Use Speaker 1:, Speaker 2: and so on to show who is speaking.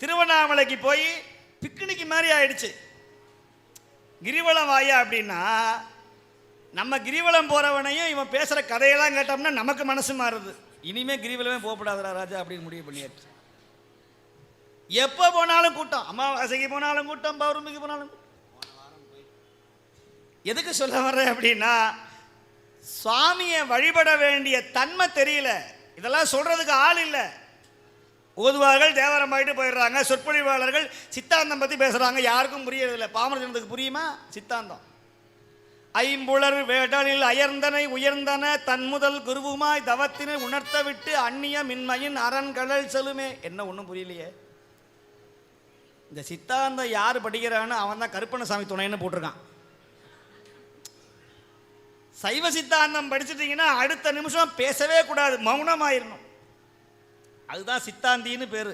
Speaker 1: திருவண்ணாமலைக்கு போய் பிக்னிக் மாதிரி ஆயிடுச்சு. கிரிவலம் வாயா அப்படின்னா நம்ம கிரிவலம் போறவனையும் இவன் பேசுற கதையெல்லாம் கேட்டோம்னா நமக்கு மனசு மாறுது. இனிமே கிரிவலமே போகப்படாதடா ராஜா அப்படின்னு முடிவு பண்ணியாச்சு. எப்போ போனாலும் கூட்டம். அமாவாசைக்கு போனாலும் கூட்டம் பௌர்ணமிக்கு போனாலும் கூட்டம். எதுக்கு சொல்ல வர்றேன் அப்படின்னா சுவாமியை வழிபட வேண்டிய தன்மை தெரியல. இதெல்லாம் சொல்றதுக்கு ஆள் இல்லை. ஓதுவார்கள் தேவாரம் பாடிட்டு போயிடுறாங்க சொற்பொழிவாளர்கள் சித்தாந்தம் பற்றி பேசுகிறாங்க யாருக்கும் புரியறதில்ல. பாமர ஜனத்துக்கு புரியுமா? சித்தாந்தம். ஐம்புலர் வேடலில் அயர்ந்தனை உயர்ந்தன தன்முதல் குருவுமாய் தவத்தினை உணர்த்த விட்டு அந்நிய மின்மையின் அரண்கடல் செலுமே. என்ன ஒன்றும் புரியலையே. இந்த சித்தாந்தம் யார் படிக்கிறான்னு அவன் தான் கருப்பணசாமி துணைன்னு போட்டிருக்கான். சைவ சித்தாந்தம் படிச்சிட்டிங்கன்னா அடுத்த நிமிஷம் பேசவே கூடாது மௌனமாயிரணும். அதுதான் சித்தாந்தின்னு பேர்.